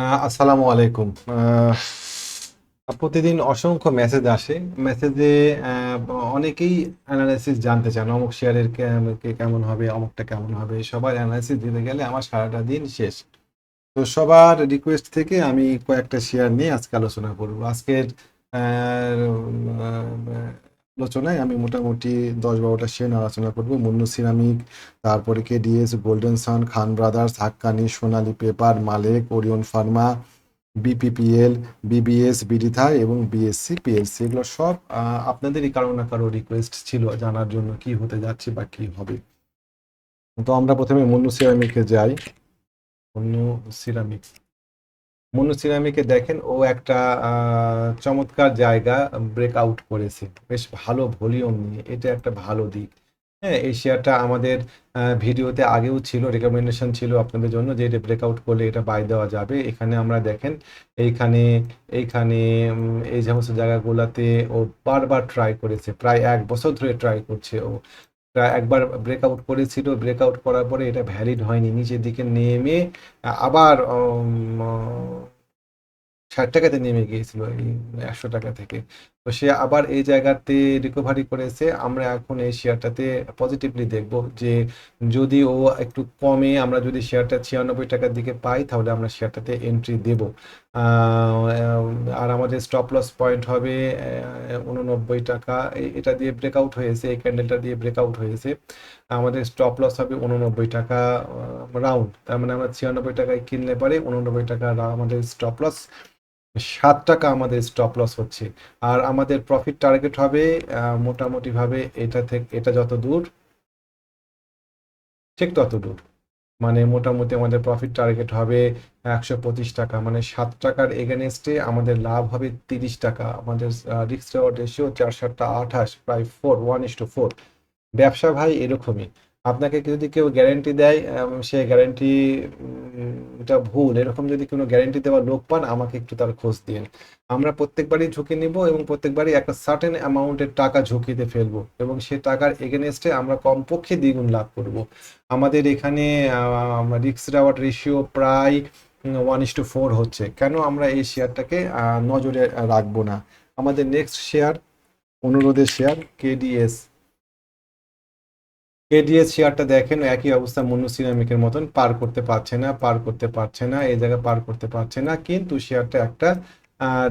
আসসালামু আলাইকুম। প্রতিদিন অসংখ্য মেসেজ আসে। মেসেজে অনেকেই অ্যানালাইসিস জানতে চান, অমুক শেয়ারের কে- কেমন হবে, অমুকটা কেমন হবে। সবার অ্যানালাইসিস দিতে গেলে আমার সারাটা দিন শেষ। তো সবার রিকোয়েস্ট থেকে আমি কয়েকটা শেয়ার নিয়ে আজকে আলোচনা করব। আজকের আলোচনায় আমি মোটামুটি দশ বারোটা নিয়ে আলোচনা করব। মুন্নু সিরামিক, তারপরে কে KDS golden son Khan brothers Hakkani Sonali paper Malek Orion pharma BPPL BBS বিডিথা এবং বিএসসি পিএলসি এগুলো সব আপনাদেরই কারও না কারও রিকোয়েস্ট ছিল জানার জন্য কি হতে যাচ্ছে বা কি হবে। তো আমরা প্রথমে মুন্নু সিরামিকে যাই। মুন্নু সিরামিক। মুন্নু দেখেন, ও একটা চমৎকার জায়গা ব্রেক আউট করেছে। বেশ ভালো ভলিউম নিয়ে। এটা একটা ভালো দিক। হ্যাঁ এই শেয়ারটা আমাদের ভিডিওতে আগেও ছিল রেকমেন্ডেশন ছিল আপনাদের জন্য যে এটা ব্রেকআউট করলে এটা বাই দেওয়া যাবে। এখানে আমরা দেখেন, এইখানে এইখানে এই সমস্ত জায়গাগুলোতে ও বারবার ট্রাই করেছে। প্রায় এক বছর ধরে ট্রাই করছে ও। একবার ব্রেকআউট করেছিল ব্রেকআউট করার পরে এটা ভ্যালিড হয়নি। নিচের দিকে নেমে আবার ষাট টাকাতে নেমে গিয়েছিল এই একশো টাকা থেকে। তো সে আবার এই জায়গাতে রিকভারি করেছে। আমরা এখন এই শেয়ারটাতে পজিটিভলি দেখব যে যদি ও একটু কমে, আমরা যদি শেয়ারটা ছিয়ানব্বই টাকার দিকে পাই, তাহলে আমরা শেয়ারটাতে এন্ট্রি দেব। আর আমাদের স্টপ লস পয়েন্ট হবে উননব্বই টাকা। এটা দিয়ে ব্রেকআউট হয়েছে, এই ক্যান্ডেলটা দিয়ে ব্রেকআউট হয়েছে। আমাদের স্টপ লস হবে উননব্বই টাকা রাউন্ড তার মানে আমরা ছিয়ানব্বই টাকায় কিনলে পারে উননব্বই টাকা আমাদের স্টপ লস সাত টাকা আমাদের স্টপ লস হচ্ছে। আর আমাদের প্রফিট টার্গেট হবে মোটামুটিভাবে এটা থেকে, এটা যত দূর, ঠিক তত দূর। মানে মোটামুটি আমাদের প্রফিট টার্গেট হবে একশো পঁচিশ টাকা। মানে সাত টাকার এগেনস্টে আমাদের লাভ হবে তিরিশ টাকা। আমাদের রিস্ক রেওয়ার্ড রেশিও চার সাতটা আঠাশ, প্রায় four one is to four ব্যবসা ভাই এরকমই। আপনাকে যদি কেউ গ্যারেন্টি দেয় সে গ্যারেন্টি এটা ভুল। এরকম যদি কোনো গ্যারেন্টি দেওয়ার লোক পান, আমাকে একটু তার খোঁজ দিন আমরা প্রত্যেকবারই ঝুঁকি নিব এবং প্রত্যেকবারই একটা সার্টেন অ্যামাউন্টের টাকা ঝুঁকিতে ফেলব এবং সে টাকার এগেনস্টে আমরা কমপক্ষে দ্বিগুণ লাভ করব। আমাদের এখানে রিস্ক রেওয়ার্ড রেশিও প্রায় ওয়ান ইস টু ফোর হচ্ছে। কেন আমরা এই শেয়ারটাকে নজরে রাখব না? আমাদের নেক্সট শেয়ার অনুরোধের শেয়ার কেডিএস কেডিএস শেয়ারটা দেখেন, একই অবস্থা মনু সিরামিকের মতন, পার করতে পারছে না, পার করতে পারছে না, এই জায়গায় পার করতে পারছে না, কিন্তু শেয়ারটা একটা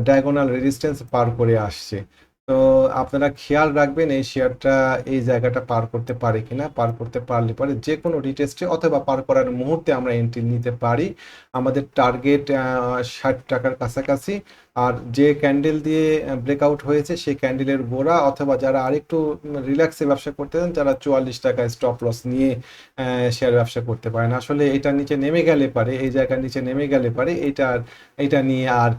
ডায়াগোনাল রেজিস্ট্যান্স পার করে আসছে। তো আপনারা খেয়াল রাখবেন এই শেয়ারটা এই জায়গাটা পার করতে পারে কিনা, পার করতে পারলে পরে যে কোনো রিটেস্টে অথবা পার করার মুহূর্তে আমরা এন্ট্রি নিতে পারি। আমাদের টার্গেট ষাট টাকার কাছাকাছি। আর যে ক্যান্ডেল দিয়ে ব্রেকআউট হয়েছে সেই ক্যান্ডেলের গোড়া অথবা যারা আরেকটু রিল্যাক্সে ব্যবসা করতে চান, যারা চুয়াল্লিশ টাকায় স্টপ লস নিয়ে শেয়ার ব্যবসা করতে পারেন। আসলে এটা নিচে নেমে গেলে পারে, এই জায়গার নিচে নেমে গেলে পারে, এইটার এটা নিয়ে আর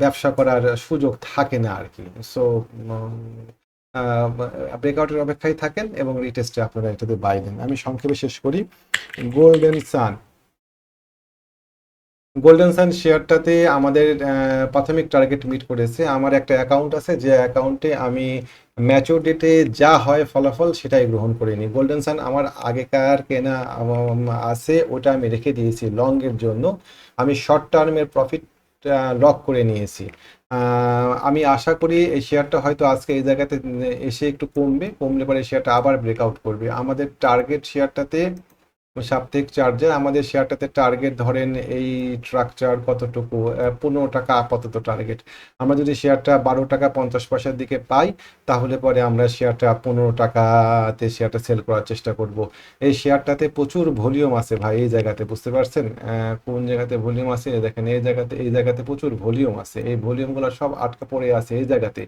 ব্যবসা করার সুযোগ থাকে না আর কি। সো ব্রেকআউটের অপেক্ষায় থাকেন এবং রিটেস্টে আপনারা এটাতে বাই দেন। আমি সংক্ষেপে শেষ করি। গোল্ডেন সান গোল্ডেন সান শেয়ারটাতে আমাদের প্রাথমিক টার্গেট মিট করেছে। আমার একটা অ্যাকাউন্ট আছে, যে অ্যাকাউন্টে আমি ম্যাচিওর ডেটে যা হয় ফলাফল সেটাই গ্রহণ করে নিই গোল্ডেন সান আমার আগেকার কেনা আছে, ওটা আমি রেখে দিয়েছি লং এর জন্য। আমি শর্ট টার্মের প্রফিট লক করে নিয়েছি। আমি আশা করি এই শেয়ারটা হয়তো আজকে এই জায়গাতে, এসে একটু কমবে, কমলে পরে শেয়ারটা আবার ব্রেকআউট করবে। আমাদের টার্গেট শেয়ারটাতে সাপ্তাহিক চার্জে আমাদের শেয়ারটাতে টার্গেট ধরেন এই স্ট্রাকচার কতটুকু? পনেরো টাকা আপাতত টার্গেট আমরা যদি শেয়ারটা বারো টাকা পঞ্চাশ পয়সার দিকে পাই, তাহলে পরে আমরা শেয়ারটা পনেরো টাকাতে শেয়ারটা সেল করার চেষ্টা করব। এই শেয়ারটাতে প্রচুর ভলিউম আছে ভাই, এই জায়গাতে, বুঝতে পারছেন? কোন জায়গাতে ভলিউম আছে? দেখেন, এই জায়গাতে এই জায়গাতে প্রচুর ভলিউম আছে। এই ভলিউমগুলো সব আটকা পড়ে আছে এই জায়গাতে।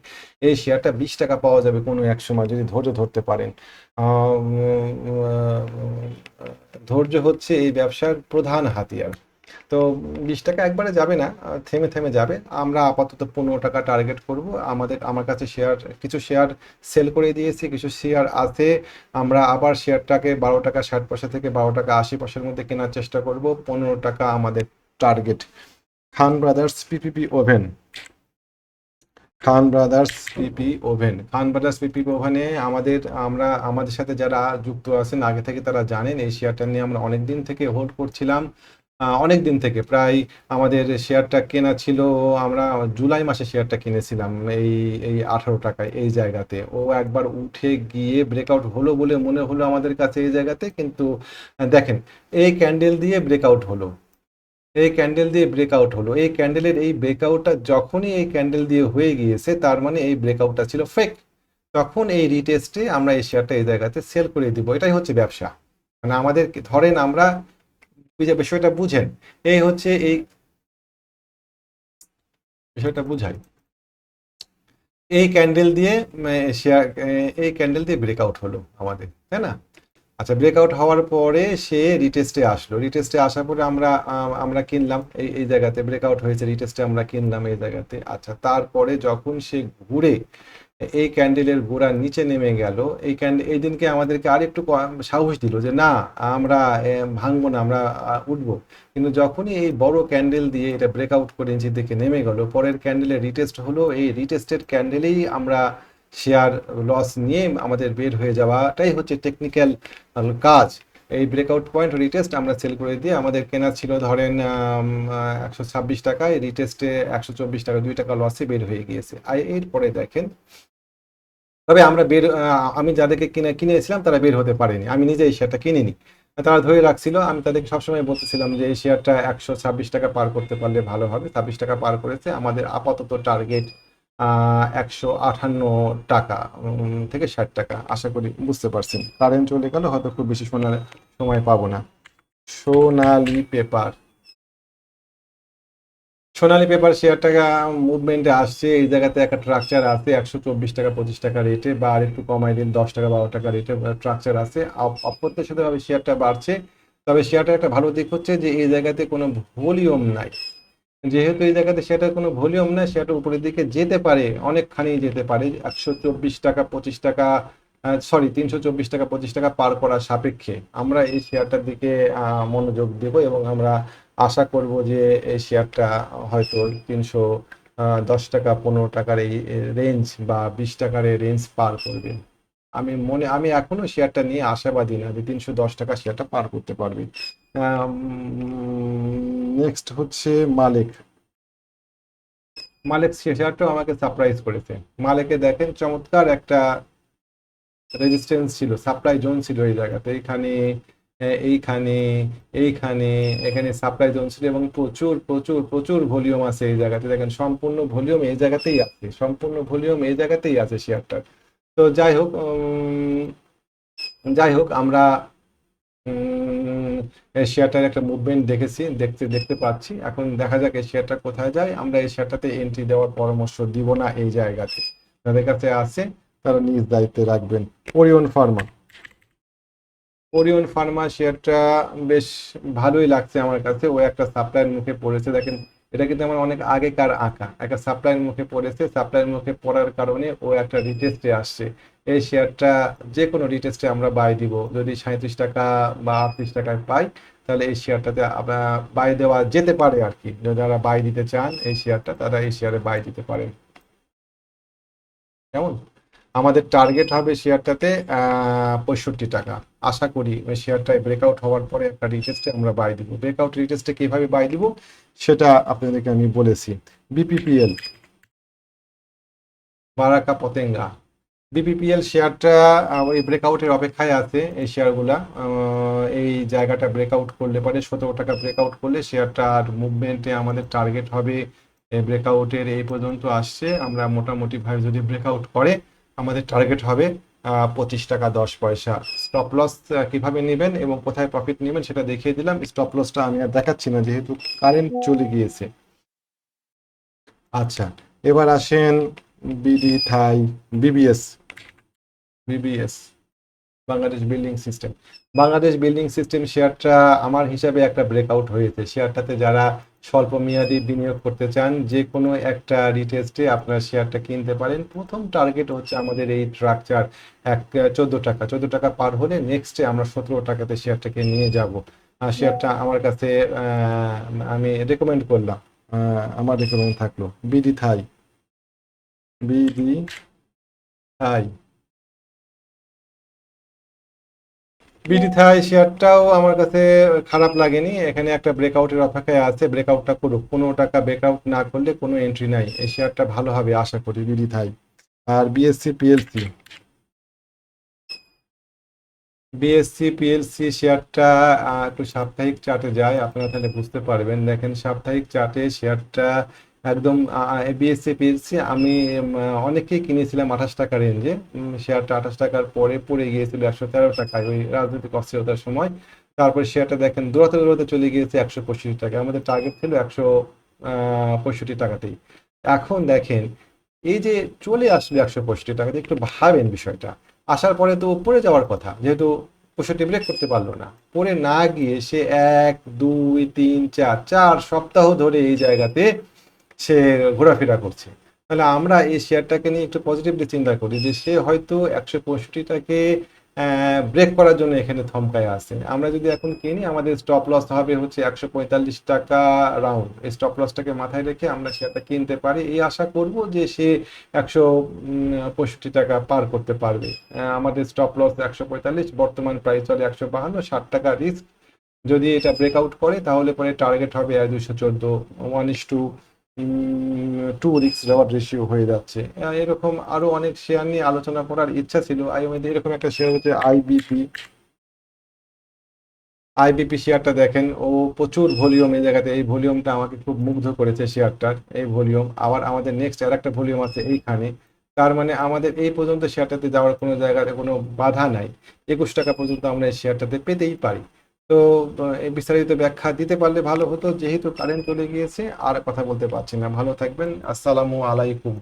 এই শেয়ারটা বিশ টাকা পাওয়া যাবে কোনো এক সময়, যদি ধৈর্য ধরতে পারেন। ধৈর্য হচ্ছে এই ব্যবসার প্রধান হাতিয়ার। তো বিশ টাকা একবারে যাবে না থেমে থেমে যাবে। আমরা আপাতত পনেরো টাকা টার্গেট করব। আমাদের, আমার কাছে শেয়ার কিছু শেয়ার সেল করে দিয়েছি, কিছু শেয়ার আছে। আমরা আবার শেয়ারটাকে বারো টাকা, ষাট পয়সা থেকে বারো টাকা, আশি পয়সার মধ্যে কেনার চেষ্টা করব। পনেরো টাকা আমাদের target Khan brothers PPP woven Khan brothers PP woven. Khan brothers PP ওভেনে আমাদের, আমরা, আমাদের সাথে যারা যুক্ত আছেন, আগে থেকে তারা জানেন, এই শেয়ারটা নিয়ে আমরা অনেক দিন থেকে হোল্ড করছিলাম। অনেক দিন থেকে, প্রায় আমাদের শেয়ারটা কেনা ছিল, আমরা জুলাই মাসে শেয়ারটা কিনেছিলাম, এই এই আঠারো টাকায় এই জায়গাতে। ও একবার উঠে গিয়ে ব্রেকআউট হলো বলে মনে হলো আমাদের কাছে এই জায়গাতে, কিন্তু, দেখেন, এই ক্যান্ডেল দিয়ে ব্রেকআউট হলো। এই ক্যান্ডেল দিয়ে ব্রেকআউট হলো। এই ক্যান্ডেলের এই ব্রেকআউটটা যখনই এই ক্যান্ডেল দিয়ে হয়ে গিয়েছে, তার মানে এই ব্রেকআউটটা ছিল ফেক তখন এই রিটেস্টে আমরা এই শেয়ারটা এই জায়গাতে সেল করে দিব। এটাই হচ্ছে ব্যবসা। মানে আমাদের ধরেন আমরা বিষয়টা বুঝেন। এই হচ্ছে এই বিষয়টা বুঝাই। এই ক্যান্ডেল দিয়ে শেয়ার এই ক্যান্ডেল দিয়ে ব্রেকআউট হলো আমাদের, তাই না? আচ্ছা ব্রেকআউট হওয়ার পরে সে রিটেস্টে আসলো। রিটেস্টে আসার পরে আমরা আমরা কিনলাম। এই এই জায়গাতে ব্রেকআউট হয়েছে রিটেস্টে আমরা কিনলাম এই জায়গাতে। আচ্ছা তারপরে যখন সে ঘুরে, এই ক্যান্ডেলের গোড়ার নিচে নেমে গেল, এই ক্যান্ডেল এই দিনকে আমাদেরকে আর একটু সাহস দিল যে, না, আমরা ভাঙবো না, আমরা উঠবো। কিন্তু যখনই এই বড় ক্যান্ডেল দিয়ে এটা ব্রেকআউট করে নিচের দিকে নেমে গেল, পরের ক্যান্ডেলের রিটেস্ট হলো, এই রিটেস্টের ক্যান্ডেলেই আমরা শেয়ার লস নিয়ে আমাদের বের হয়ে যাওয়াটাই হচ্ছে টেকনিক্যাল কাজ। এই ব্রেকআউট পয়েন্ট রিটেস্ট আমরা সেল করে দিয়ে আমাদের কেনা ছিল ধরেন একশো ছাব্বিশ টাকায়। রিটেস্টে একশো চব্বিশ টাকা, দুই টাকা লসে বের হয়ে গিয়েছে। আর এরপরে দেখেন, তবে আমরা বের আমি যাদেরকে কিনে, কিনেছিলাম তারা বের হতে পারেনি। আমি নিজে এই শেয়ারটা কিনিনি। তারা ধরে রাখছিল, আমি তাদেরকে সবসময় বলতেছিলাম যে, এই শেয়ারটা একশো ছাব্বিশ টাকা পার করতে পারলে ভালো হবে। ছাব্বিশ টাকা পার করেছে। আমাদের আপাতত টার্গেট একশো আটান্ন টাকা থেকে ষাট টাকা, আশা করি বুঝতে পারছেন। কারেন্ট চলে গেল হয়তো খুব বেশি শোনার সময় পাবো না। সোনালি পেপার। সোনালী পেপার শেয়ারটা মুভমেন্টে আসছে, এই জায়গাতে একটা ট্রাকচার আছে, একশো চব্বিশ টাকা, পঁচিশ টাকা রেটে বা আর একটু কমাই দিন, দশ টাকা, বারো টাকা রেটে ট্রাকচার আছে। অপ্রত্যাশিতভাবে শেয়ারটা বাড়ছে। তবে শেয়ারটা একটা ভালো দিক হচ্ছে যে, এই জায়গাতে কোনো ভলিউম নাই। যেহেতু এই জায়গাতে শেয়ারটার কোনো ভলিউম নাই শেয়ারটা উপরের দিকে যেতে পারে, অনেকখানি যেতে পারে। একশো চব্বিশ টাকা, পঁচিশ টাকা সরি তিনশো চব্বিশ টাকা, পঁচিশ টাকা পার করার সাপেক্ষে আমরা এই শেয়ারটার দিকে মনোযোগ দেব এবং আমরা আশা করব যে এই শেয়ারটা হয়তো তিনশো দশ টাকা, পনেরো টাকার এই রেঞ্জ বা বিশ টাকার এই রেঞ্জ পার করবে। আমি মনে, আমি এখনও শেয়ারটা নিয়ে আশাবাদী না যে তিনশো দশ টাকা শেয়ারটা পার করতে পারবে। নেক্সট হচ্ছে মালিক। মালিক শেয়ারটাও আমাকে সারপ্রাইজ করেছে। মালিকে দেখেন চমৎকার একটা রেজিস্ট্যান্স ছিল সাপ্লাই জোন ছিল এই জায়গাতে। এইখানে এইখানে এইখানে, এখানে সাপ্লাই জোন ছিল এবং প্রচুর প্রচুর প্রচুর ভলিউম আছে এই জায়গাতে। দেখেন সম্পূর্ণ ভলিউম এই জায়গাতেই আছে, সম্পূর্ণ ভলিউম এই জায়গাতেই আছে শেয়ারটার তো যাই হোক যাই হোক, আমরা শেয়ারটার একটা মুভমেন্ট দেখেছি, দেখতে দেখতে পাচ্ছি। এখন দেখা যাক এই শেয়ারটা কোথায় যায়। আমরা এই শেয়ারটাতে এন্ট্রি দেওয়ার পরামর্শ দিব না এই জায়গাতে। যাদের কাছে আছে, তারা নিজ দায়িত্বে রাখবেন। ওরিয়ন ফার্মা ওরিয়ন ফার্মা শেয়ারটা বেশ ভালোই লাগছে আমার কাছে। ও একটা সাপ্লাইয়ের মুখে পড়েছে। দেখেন, এটা কিন্তু আমার অনেক আগেকার আঁকা। একটা সাপ্লাইয়ের মুখে পড়েছে। সাপ্লাইয়ের মুখে পড়ার কারণে ও একটা রিটেস্টে আসছে। এই শেয়ারটা যে কোনো রিটেস্টে আমরা বাই দিব। যদি সাঁত্রিশ টাকা বা আটত্রিশ টাকায় পাই, তাহলে এই শেয়ারটাতে আমরা বাই দেওয়া যেতে পারে আর কি যারা বাই দিতে চান এই শেয়ারটা, তারা এই শেয়ারে বাই দিতে পারেন কেমন? আমাদের টার্গেট হবে শেয়ারটাতে পঁয়ষট্টি টাকা। আশা করি ওই শেয়ারটায় ব্রেকআউট হওয়ার পরে একটা রিটেস্টে আমরা বাই দিব। ব্রেকআউট রিটেস্টে কীভাবে বাই দিব, সেটা আপনাদেরকে আমি বলেছি। বিপিপিএল বারাকা পতেঙ্গা। বিপিপিএল শেয়ারটা ওই ব্রেকআউটের অপেক্ষায় আছে এই শেয়ারগুলা এই জায়গাটা ব্রেকআউট করলে পরে সতেরো টাকা ব্রেকআউট করলে শেয়ারটার মুভমেন্টে আমাদের টার্গেট হবে ব্রেকআউটের এই পর্যন্ত আসছে। আমরা মোটামুটি ভাবে যদি ব্রেকআউট করে, আমাদের টার্গেট হবে পঁচিশ টাকা দশ পয়সা। স্টপ লস কীভাবে নেবেন এবং কোথায় প্রফিট নেবেন সেটা দেখিয়ে দিলাম। স্টপ লসটা আমি আর দেখাচ্ছি না যেহেতু কারেন্ট চলে গিয়েছে। আচ্ছা এবার আসেন BD Thai BBS BBS Bangladesh building system Bangladesh building system শেয়ারটা আমার হিসাবে একটা ব্রেকআউট হয়েছে। শেয়ারটাতে যারা স্বল্প মেয়াদি বিনিয়োগ করতে চান যে কোনো একটা রিটেস্টে আপনার শেয়ারটা কিনতে পারেন। প্রথম টার্গেট হচ্ছে আমাদের এই স্ট্রাকচার এক, চোদ্দ টাকা। চোদ্দ টাকা পার হলে নেক্সটে আমরা সতেরো টাকাতে শেয়ারটাকে নিয়ে যাব। শেয়ারটা আমার কাছে আমি রেকমেন্ড করলাম। আমার রেকমেন্ড থাকল। BD Thai BD Thai BD Thai শেয়ারটাও আমার কাছে খারাপ লাগেনি। এখানে একটা ব্রেকআউটের অপেক্ষায় আছে। ব্রেকআউটটা করুক। পনেরো টাকা ব্রেকআউট না করলে কোনো এন্ট্রি নাই। এই শেয়ারটা ভালো হবে আশা করি। বিডি থাই আর বিএসসি পিএলসি বিএসসি পিএলসি শেয়ারটা একটু সাপ্তাহিক চার্টে যায়। আপনারা তাহলে বুঝতে পারবেন। দেখেন, সাপ্তাহিক চার্টে শেয়ারটা একদম বিএসসি পিএলসি আমি অনেকেই কিনেছিলাম আঠাশ টাকা রেঞ্জে শেয়ারটা আঠাশ টাকার পরে পড়ে গিয়েছিল একশো তেরো টাকায় ওই রাজনৈতিক অস্থিরতার সময়। তারপরে শেয়ারটা দেখেন দূরতে দূরতে চলে গিয়েছে একশো পঁয়ষট্টি টাকা আমাদের টার্গেট ছিল একশো পঁয়ষট্টি টাকাতেই। এখন দেখেন, এই যে চলে আসলো একশো পঁয়ষট্টি টাকাতে, একটু ভাবেন বিষয়টা। আসার পরে তো পড়ে যাওয়ার কথা, যেহেতু পঁয়ষট্টি ব্রেক করতে পারল না। পরে না গিয়ে সে এক, দুই, তিন, চার চার সপ্তাহ ধরে এই জায়গাতে সে ঘোরাফেরা করছে। তাহলে আমরা এই শেয়ারটাকে নিয়ে একটু পজিটিভলি চিন্তা করি যে সে হয়তো একশো পঁয়ষট্টিটাকে ব্রেক করার জন্য এখানে থমকায় আছে। আমরা যদি এখন কিনি, আমাদের স্টপ লস হবে হচ্ছে একশো পঁয়তাল্লিশ টাকা রাউন্ড এই স্টপ লসটাকে মাথায় রেখে আমরা শেয়ারটা কিনতে পারি। এই আশা করব যে সে একশো পঁয়ষট্টি টাকা পার করতে পারবে। আমাদের স্টপ লস একশো পঁয়তাল্লিশ, বর্তমান প্রাইস চলে একশো বাহান্ন, ষাট টাকা রিস্ক যদি এটা ব্রেকআউট করে, তাহলে পরে টার্গেট হবে দুশো চোদ্দ ওয়ান ইস টু টু রিক্স রেওয়ার্ড রেশিও হয়ে যাচ্ছে। এরকম আরও অনেক শেয়ার নিয়ে আলোচনা করার ইচ্ছা ছিল। আইএমএ এরকম একটা শেয়ার হচ্ছে আইবিপি আইবিপি শেয়ারটা দেখেন, ও প্রচুর ভলিউম এই জায়গাতে। এই ভলিউমটা আমাকে খুব মুগ্ধ করেছে শেয়ারটার এই ভলিউম আবার আমাদের নেক্সট আর একটা ভলিউম আছে এইখানে। তার মানে আমাদের এই পর্যন্ত শেয়ারটাতে যাওয়ার কোনো জায়গাতে কোনো বাধা নাই। একুশ টাকা পর্যন্ত আমরা এই শেয়ারটাতে পেতেই পারি। তো বিস্তারিত ব্যাখ্যা দিতে পারলে ভালো হতো, যেহেতু কারেন্ট চলে গিয়েছে, আর কথা বলতে পারছি না। ভালো থাকবেন। আসসালামু আলাইকুম।